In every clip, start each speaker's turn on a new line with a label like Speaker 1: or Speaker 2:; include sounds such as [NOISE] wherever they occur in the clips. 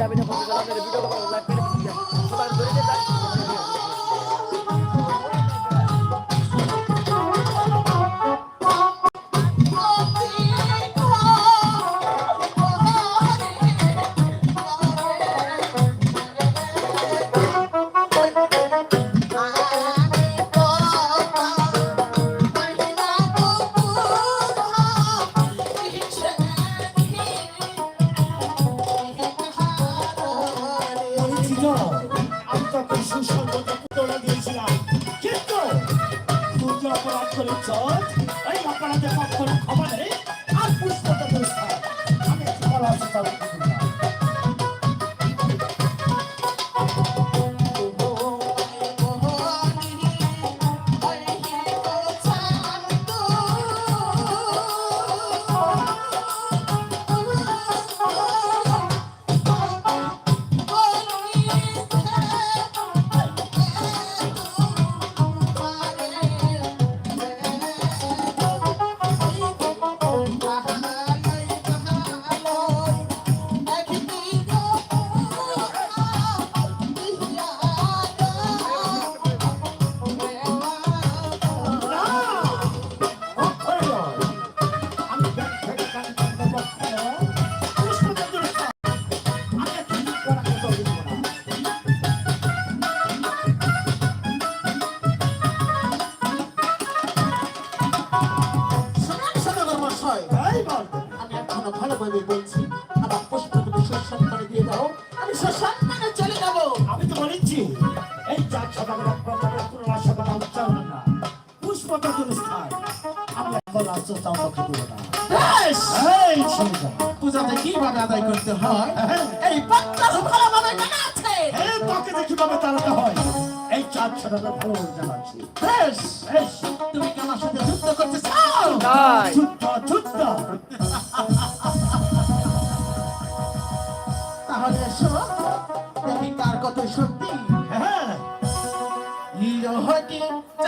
Speaker 1: কি আমি না বলতে আপনাদের ভিডিও
Speaker 2: বলেছিল আমি তোকে সুসংগত তোলা দিয়েছিলাম কিন্তু তুই যে অপরাধ করেছ এই অপরাধের পক্ষের ক্ষমা নেই
Speaker 3: এখন
Speaker 2: তোকে দেবো এই শুনছো
Speaker 3: পূজাতে কীভাবে আদায় করতে হয়? এই বাচ্চার ভালোভাবে জানা আছে?
Speaker 2: এই তোকে যে কীভাবে তাড়াতে হয়। এই চার শতাংশ ভালো জানাচ্ছি।
Speaker 3: বেশ
Speaker 2: বেশ।
Speaker 3: তুমি কি আমার সাথে যুদ্ধ করতে চাও?
Speaker 2: যুদ্ধ যুদ্ধ।
Speaker 3: তাহলে এসো দেখি কার কত শক্তি
Speaker 2: হ্যাঁ।
Speaker 3: নিরহটি
Speaker 2: চলে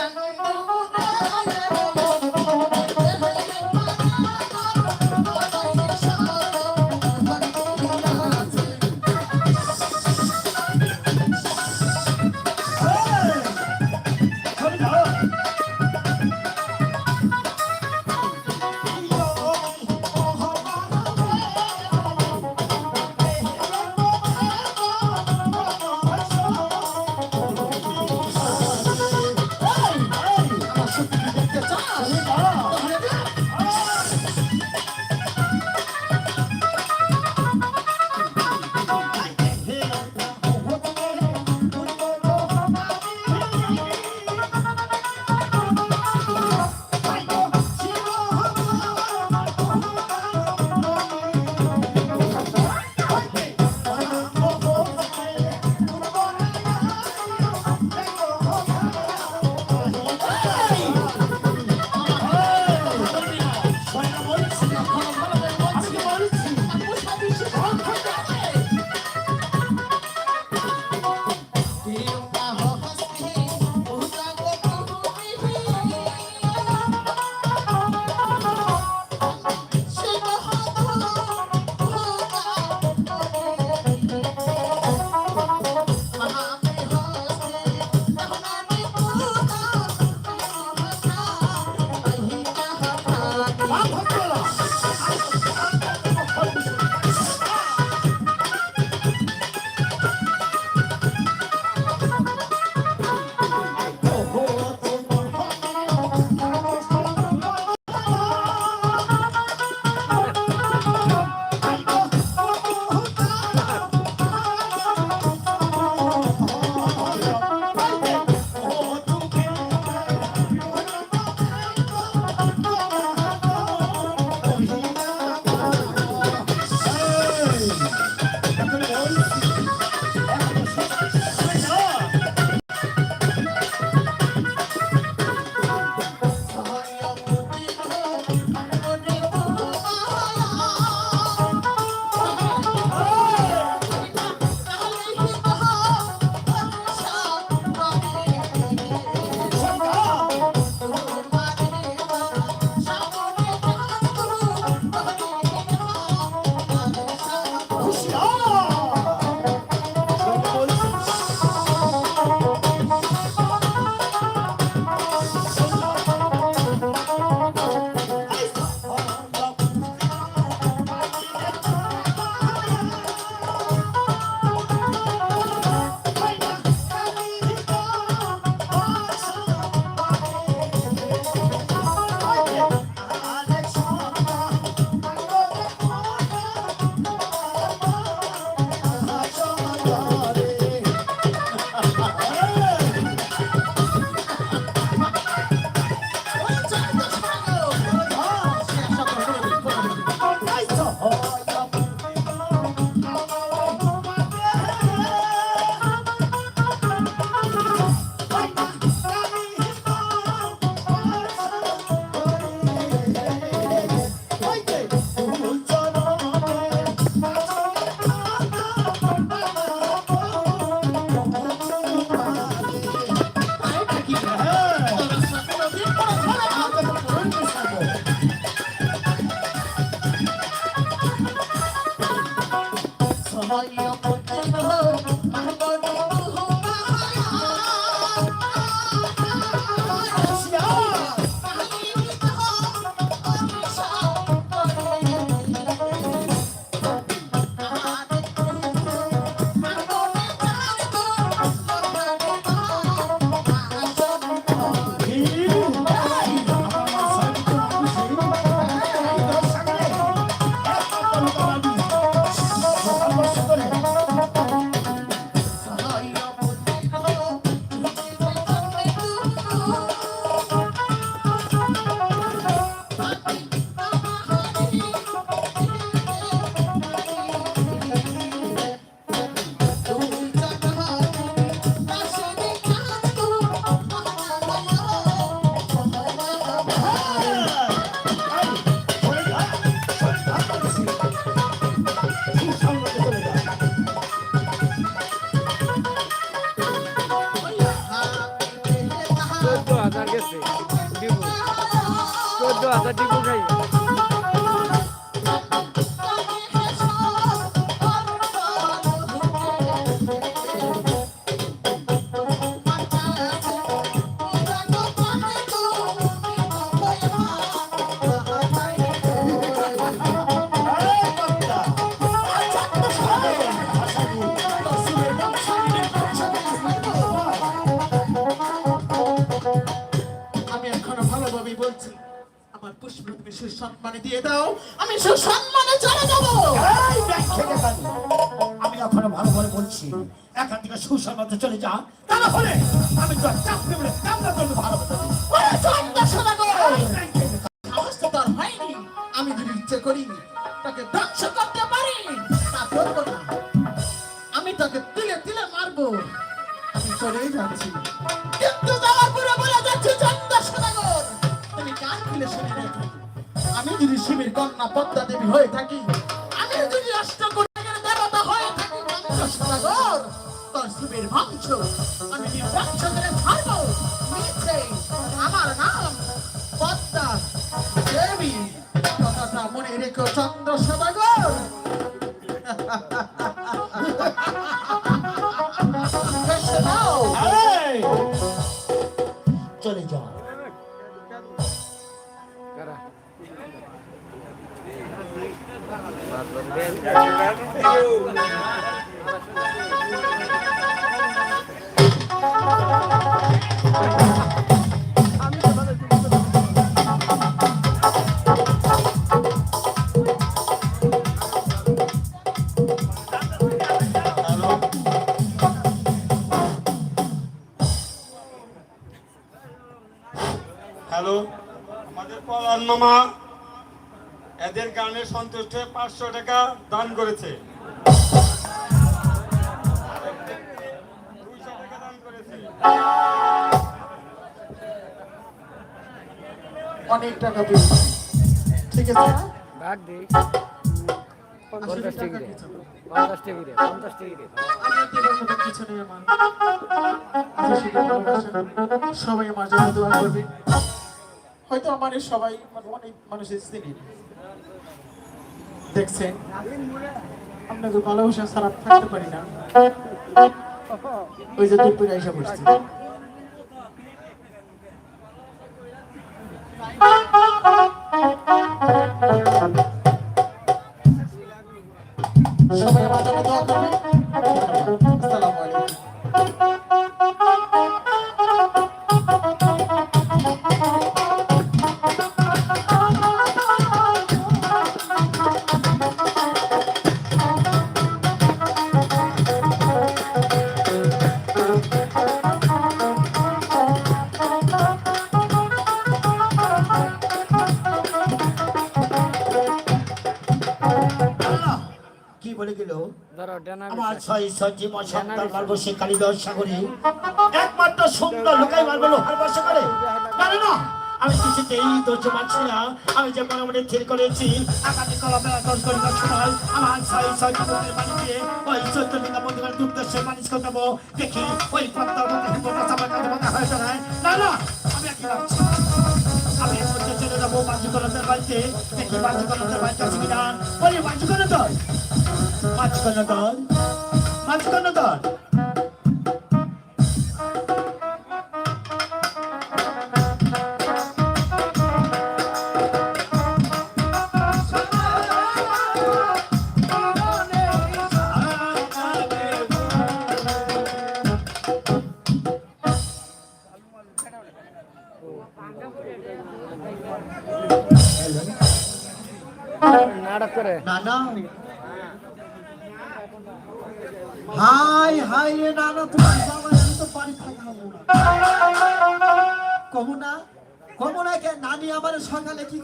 Speaker 2: দিয়ে
Speaker 3: দাও, আমি সুসম্মানে চলে যাব
Speaker 2: এই ব্যাগ থেকে। আমি এখন ভালো করে বলছি, এখান থেকে সুসম্মত চলে যা তাহলে আমি তো
Speaker 3: চন্দ্র সদাগর [LAUGHS]
Speaker 4: পাঁচশো টাকা দান করেছে। দুইশো টাকা দান করেছে।
Speaker 3: অনেক টাকা পেয়েছি ঠিক আছে?
Speaker 5: ভাগ পঞ্চাশ
Speaker 3: টাকা।
Speaker 5: পঞ্চাশ পঞ্চাশ
Speaker 3: ভালোবাসা। সবাই আমার জন্য দোয়া করবে। হয়তো আমার সবাই মানে অনেক মানুষের চিনি দেখছেন আপনাদের ভালোবাসা ছাড়া থাকতে পারি না। ওই যে দুপুরে এসে বসছি। সবাই আমার জন্য দোয়া করবে আসসালামু
Speaker 2: আমার। ছয় সঞ্জীব সন্তান মারবো সে কালীদশ সাগরে একমাত্র সুন্দর লোকাই মারবো লোহার বর্ষা করে জানি না আমি কিছুতেই ধৈর্য পাচ্ছি না আমি যে মনে মনে স্থির করেছি আগামী কলা দশ ঘণ্টার সময় আমার ছয় ছয় মন্দির বাড়ি দিয়ে ওই চৈত্র লিঙ্গা মন্দিরের দুর্দশে মানিস করে দেবো দেখি ওই পদ্মার মধ্যে মনে হয় না না না আমি একই আমি চলে যাব বাঞ্চুকলতের বাড়িতে দেখি বাঞ্চুকলতের বাড়িতে আছে কিনা বলি বাঞ্চুকলতর বাঞ্চুকলতর বাঞ্চুকলতর
Speaker 5: নাটক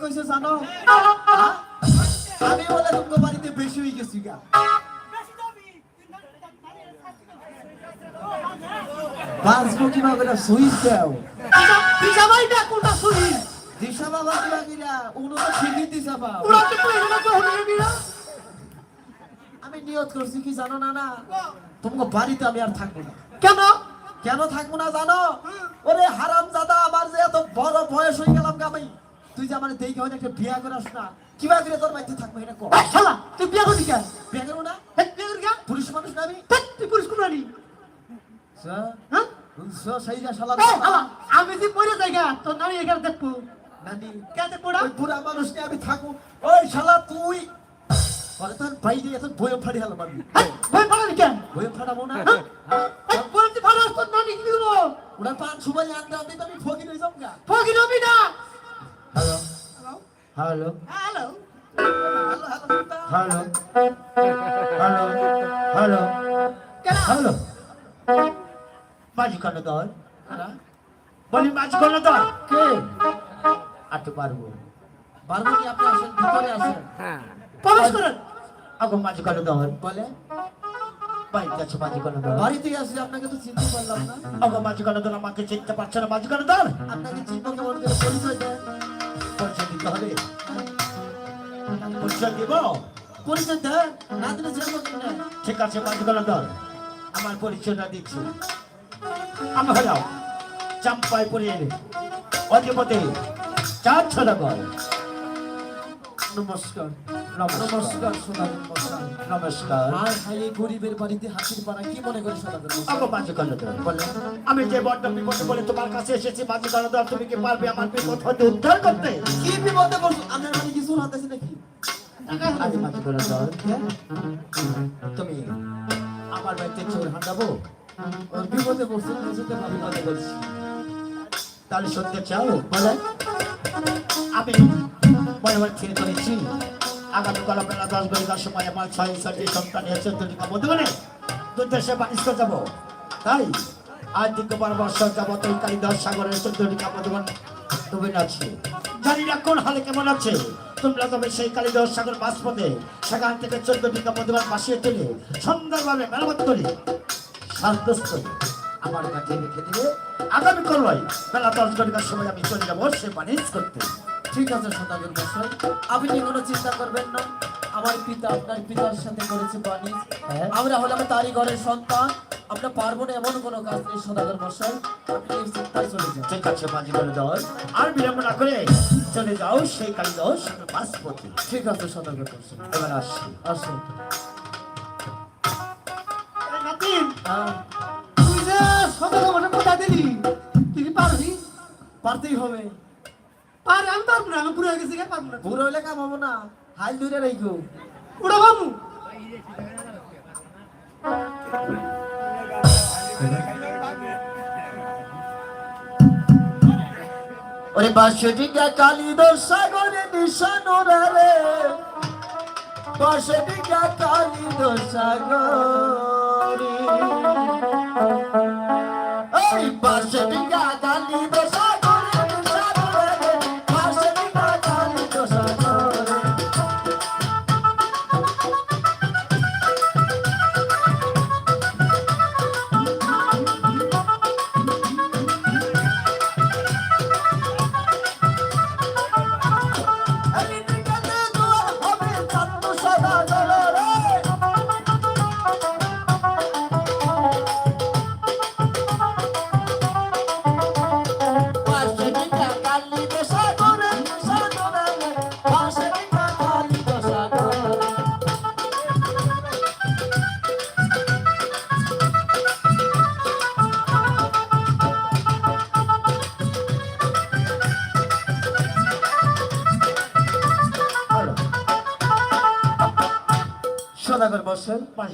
Speaker 3: কইছে জানো? আমি বলে তোমার বাড়িতে বেশি হয়ে গেছি গা। বাঁচবো কীভাবে না সুইচ দাও। দিশা ভাই না কোনটা সুইচ? দিশা বাবা উনো তো ঠিকই দিশা বাবা ওরা তো কই কই না আমি নিয়ত করছি কি জানো না না? তোমাকে বাড়িতে আমি আর থাকব না। কেন? কেন থাকব না জানো? ওরে হারাম দাদা আমার যে এত বড়
Speaker 5: বয়স হয়ে গেলাম আমি তুই যে আমার দেখে হয় একটা বিয়া করাস না। কিবা করে তোর বাড়িতে থাকব এটা কর
Speaker 1: শালা তুই বিয়ে করবি কেন?
Speaker 5: বিয়া করব না?
Speaker 1: বিয়ে করবি কেন?
Speaker 5: পুরুষ মানুষ না আমি।
Speaker 1: তুই পুরুষ কোন আনি হ্যাঁ? আমি যে পড়ে জায়গা তোর নামে এখানে দেখব।
Speaker 5: নানি
Speaker 1: কে দেখব না
Speaker 5: ওই বুড়া মানুষ নিয়ে আমি থাকব। ওই শালা তুই! পরে তোর বাইরে এত বইও ফাড়ি হলো আমি।
Speaker 1: ভয় পালাবি কেন?
Speaker 5: বইও ফাড়াবো না।
Speaker 1: হ্যাঁ? বলছি ভালো তোর নানি কি করব?
Speaker 5: ওরা পান সুবাই আনতে আমি ফকির হয়ে যাব
Speaker 1: ফকির হবি না?
Speaker 5: Hello hello
Speaker 1: hello
Speaker 5: hello hello hello hello
Speaker 2: মাঝি কেন দর বলি মাঝি কেন দর
Speaker 5: কে
Speaker 2: আটু পারব।
Speaker 5: পারব কি আপনি আসেন? ভিতরে আসেন?
Speaker 1: প্রবেশ করেন।
Speaker 2: আগো মাঝি কেন
Speaker 5: বলে।
Speaker 2: বাড়িতে আছে মাঝি কেন দর
Speaker 5: বাড়িতে আসি আপনাকে তো চিনতে পারলাম না।
Speaker 2: আগো মাঝি কেন দর আমাকে চিনতে পারছে না। মাঝি কেন দর
Speaker 5: আপনাকে চিনতে কেমন করে? পরিচয় দেন।
Speaker 2: হবে পরিচয় দিব?
Speaker 5: পরিচয় দেন না দিলে
Speaker 2: ঠিক আছে কেন দর আমার পরিচয়টা দিচ্ছি। আমি হলাম চাম্পাই পড়ে অধিপতি চার ছড়াগর
Speaker 5: নমস্কার
Speaker 2: নমস্কার
Speaker 5: নমস্কার। আর হাই গরিবের বাড়িতে হাতির পাড়া কি মনে করে
Speaker 2: বলে আমি যে বড্ড বিপদে বলে তোমার কাছে এসেছি তুমি কি পারবে আমার বিপদ হতে উদ্ধার করতে?
Speaker 5: কি বিপদে আপনার মানে কিছু নাকি?
Speaker 2: আজ কেন তুমি আমার বাড়িতে চোর হাঁটাবো?
Speaker 5: বিপদে পড়ছো বলছি
Speaker 2: তাহলে শুনতে চাও? বলে আমি আগামীকাল বেলা দশ সময় আমার ছয় ছয়টি তাই আজ দীর্ঘ বারো বছর যাবত ওই কালিদাস সাগরের চোদ্দটিকা মধুবন ডুবে আছে কেমন আছে। তবে সেই সাগর সেখান থেকে সুন্দরভাবে মেরামত আমার কাছে বেলা দশ ঘণ্টার সময় আমি চলে যাব সে বাণিজ্য করতে।
Speaker 5: ঠিক আছে সোনাদের মশাই আপনি কোনো চিন্তা করবেন না? আমার পিতা আপনার পিতার সাথে করেছে বাণী।
Speaker 2: হ্যাঁ।
Speaker 5: আমরা হলাম তারই ঘরের সন্তান। আমরা পারব না এমন কোনো কাজ নেই সোনাদের মশাই। আপনি এই চিন্তায় চলে যান।
Speaker 2: ঠিক আছে দাও আর বিলম্ব না করে চলে যাও সেই কালিদাস বাসপতি।
Speaker 5: ঠিক আছে সোনাদের মশাই।
Speaker 2: এবার
Speaker 5: আসুন।
Speaker 1: নাতিন,
Speaker 5: আহ,
Speaker 1: তুই যে সদর আমার কোথা দিলি? তুই পারবি?
Speaker 5: পারতেই হবে।
Speaker 1: পার আমি পারব না আমি পুরো হয়ে গেছি পারব না?
Speaker 5: বুড়ো হইলে কাম হব না। হাল দূরে রাখো
Speaker 1: ওটা বাবু
Speaker 2: ওরে বাসটিকা কালিদাস সাগরে নিশানো রে বাসটিকা কালিদাস সাগরে। এই বাসটিকা কালিদাস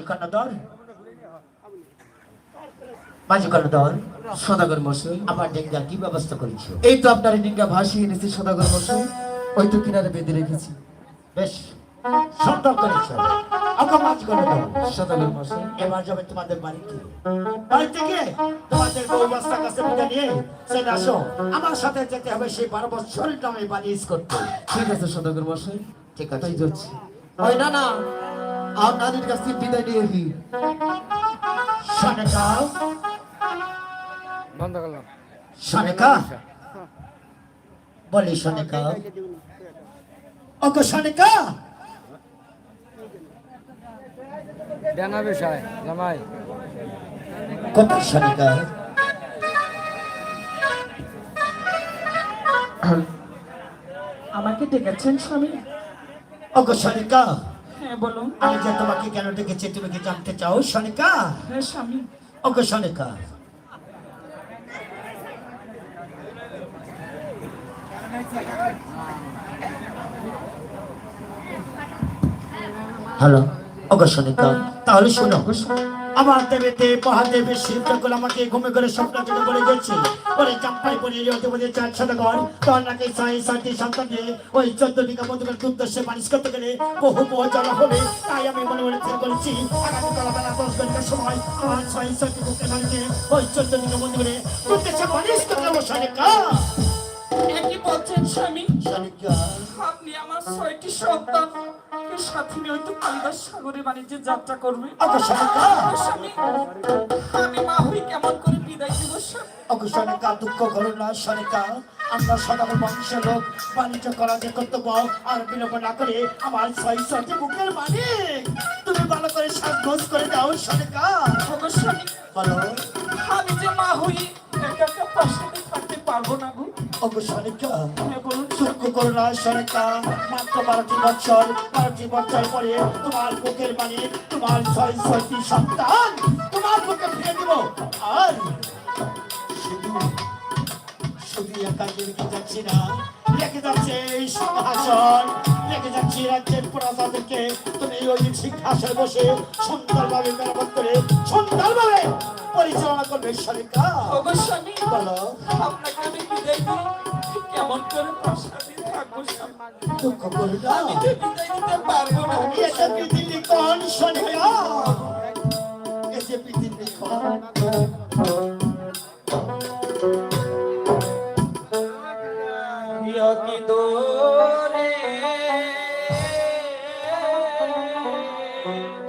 Speaker 2: মাঝি কর্ণধর মাঝি কর্ণধর
Speaker 5: সদাগর মশাই
Speaker 2: আমার ডেঙ্গা কি ব্যবস্থা করেছ?
Speaker 5: এই তো আপনার ডিঙ্গা ভাসিয়ে এনেছি সদাগর মশাই ওই তো কিনারে বেঁধে রেখেছি।
Speaker 2: বেশ সুন্দর করেছ আমাকে মাঝ করে
Speaker 5: সদাগর মশাই
Speaker 2: এবার যাবে তোমাদের বাড়িতে বাড়িতে গিয়ে তোমাদের বউ বাচ্চা কাছে বিদায় নিয়ে চলে আসো। আমার সাথে যেতে হবে সেই বারো বছর নামে বানিস করতে।
Speaker 5: ঠিক আছে সদাগর মশাই
Speaker 2: ঠিক আছে।
Speaker 5: তাই যাচ্ছি। ওই না না আর নানির কাছ বিদায় নিয়ে এলি
Speaker 6: বন্ধ করলাম।
Speaker 2: সনেকা। বলি সনেকা। ওকে সনেকা।
Speaker 6: ডানা বিষয় জামাই।
Speaker 2: কোথায় সনেকা?
Speaker 7: আমাকে ডেকেছেন স্বামী।
Speaker 2: ওগো সনিকা।
Speaker 7: হ্যাঁ বলুন।
Speaker 2: আমি যে তোমাকে কেন ডেকেছি তুমি কি জানতে চাও সনিকা?
Speaker 7: হ্যাঁ স্বামী।
Speaker 2: ওগো সনিকা। হ্যালো ওগো সনিকা তাহলে শোনো। আমার দেবে দেব মহাদেবের শিব ঠাকুর আমাকে ঘুমে করে স্বপ্ন বলে গেছে। ওরে চাম্পাই পরে বলে চার সদাগর তোর নাকি সাই সাথে সন্তান ওই চোদ্দ বিঘা মতো করে দুধ সে মানুষ করতে গেলে বহু বহু জল হবে। তাই আমি মনে মনে ঠিক করেছি আগামীকাল বেলা দশ ঘণ্টার সময় আমার ছয় সাথে বুকে ওই চোদ্দ বিঘা মতো করে দুধ সে মানুষ করতে যাব সনিকা
Speaker 7: বলছেন স্বামী? আপনি আমার ছয়টি সন্তান সাথে নিয়ে হয়তো কালিদাস সাগরে বাণিজ্যে যাত্রা করবে। স্বামী। আমি মা হই কেমন করে বিদায় দিব
Speaker 2: ওগো দুঃখ করো না সনিকা আমরা সদাগর বংশের লোক বাণিজ্য করা যে কর্তব্য আর বিলোপ না করে আমার ছয় সাথে বুকের মালিক। তুমি ভালো করে সাজগোজ করে দাও সনিকা
Speaker 7: ওগো
Speaker 2: বলো।
Speaker 7: আমি যে মা হই একা থাকতে পারব না গো।
Speaker 2: ওগো সনিকা
Speaker 7: হ্যাঁ বলুন
Speaker 2: দুঃখ করো মাত্র বারোটি বছর বারোটি বছর পরে তোমার বুকের মানে তোমার ছয় ছয়টি সন্তান তোমার বুকে ফিরে দিব। আর শুধু শুধু একা রেখে যাচ্ছি না। রেখে যাচ্ছে এই সিংহাসন। রেখে যাচ্ছি রাজ্যের প্রজাদেরকে। তুমি ওই সিংহাসনে বসে সুন্দরভাবে মেরামত করে সুন্দরভাবে পরিচালনা করবে
Speaker 7: ওগো স্বামী
Speaker 2: বলো।
Speaker 7: আপনাকে আমি বিদায় দিই কেমন করে প্রাসাদে
Speaker 2: দুঃখ করি না।
Speaker 7: আমি যে বিদায় দিতে পারব না।
Speaker 2: এটা পৃথিবী কোন কোন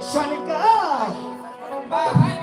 Speaker 7: Sanika! Bahay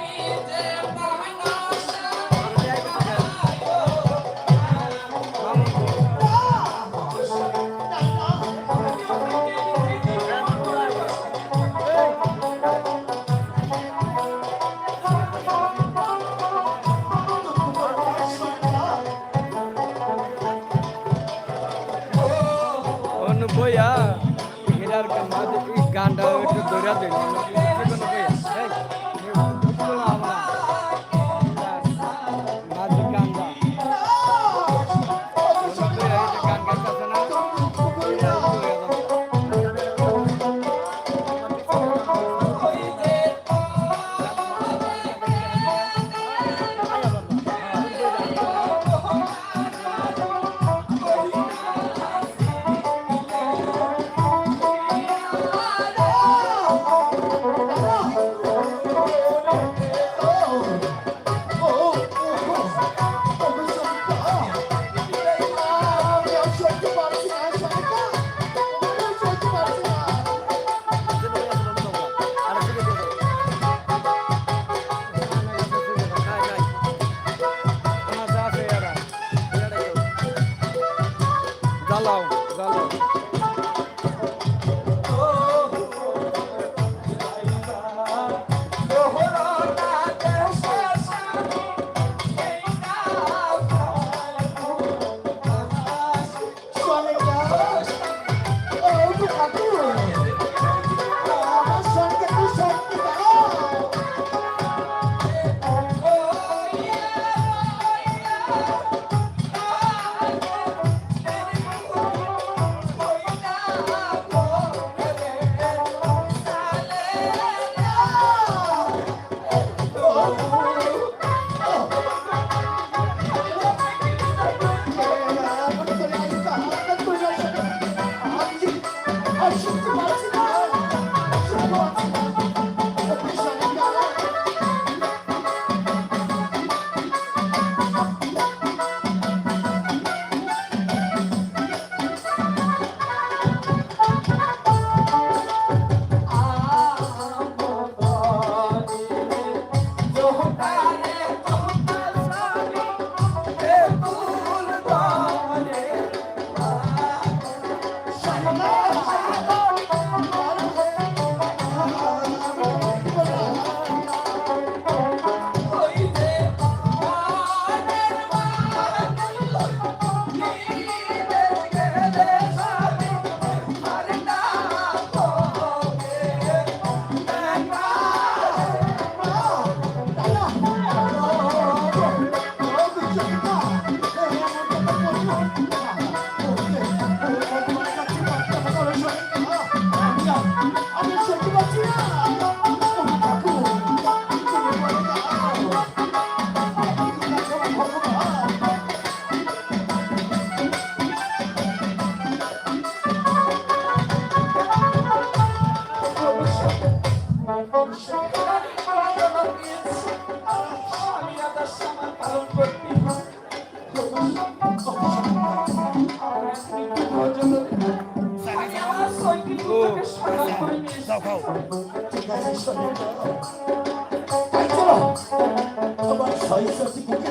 Speaker 7: তোমার ছয় শশী বুকে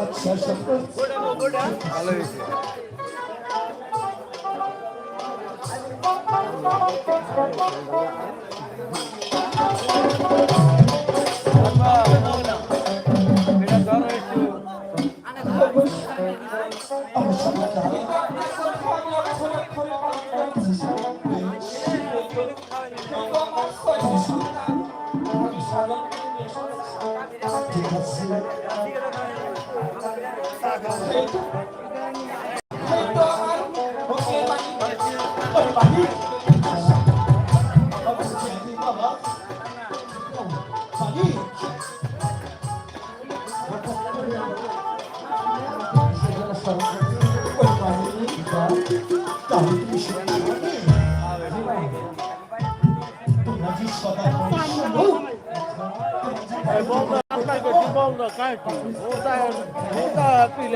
Speaker 7: আচ্ছা
Speaker 2: ভালো হয়েছে এটা ধরো